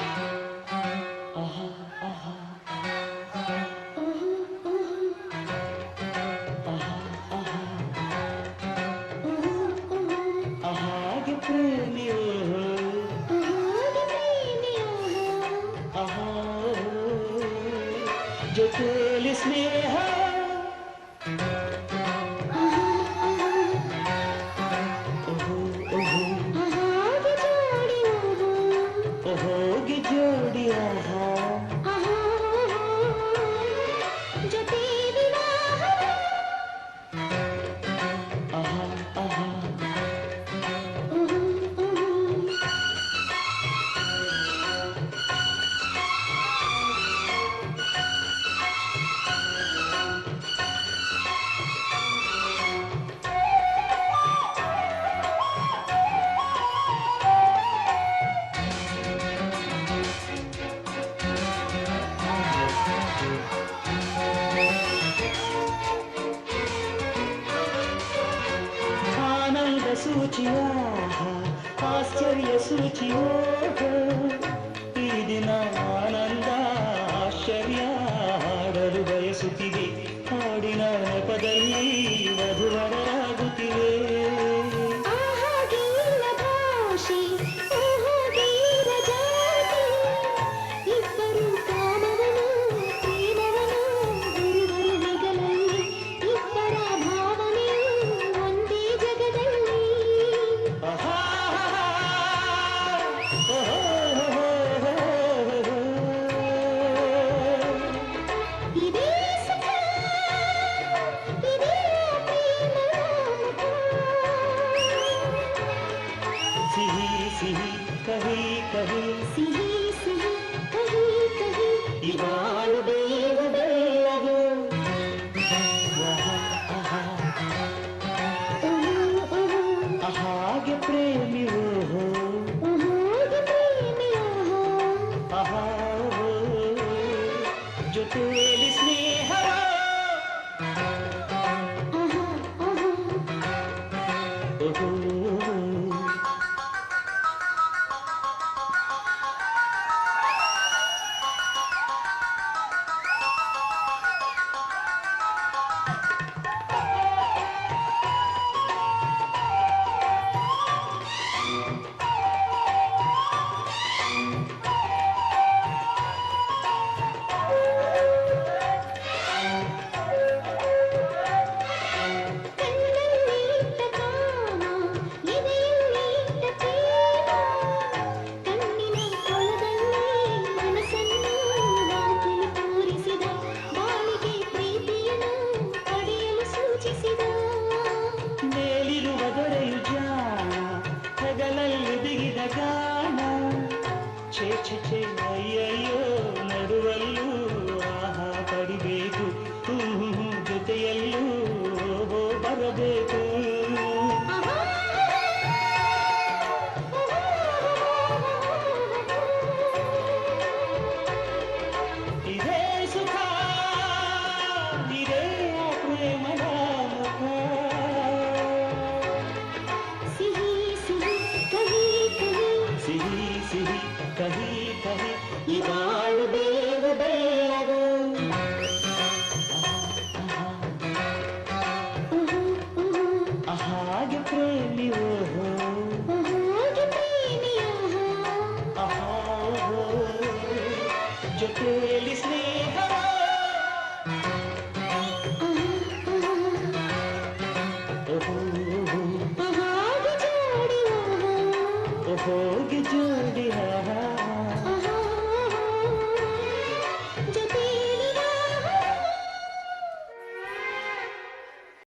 अह लिसे సూచివా ఆశ్చర్య సూచివో ఇది నా ఆనంద ఆశ్చర్ಯ ಆಡಲು ಬಯಸುತ್ತಿದೆ ಹಾಡಿನ ನೆಪದಲ್ಲಿ ವಧುವರರಾಗುತ್ತಿವೆ ಭಾಷೆ कहीं कहीं सही सही कहीं कहीं తెలంగాణ చే చే అయ్యయ్యో ನಡುವಲ್ಲೂ ಆಹಾ ಪಡಿಬೇಕು ಜೊತೆಯಲ್ಲೂ ಬರಬೇಕು Feliz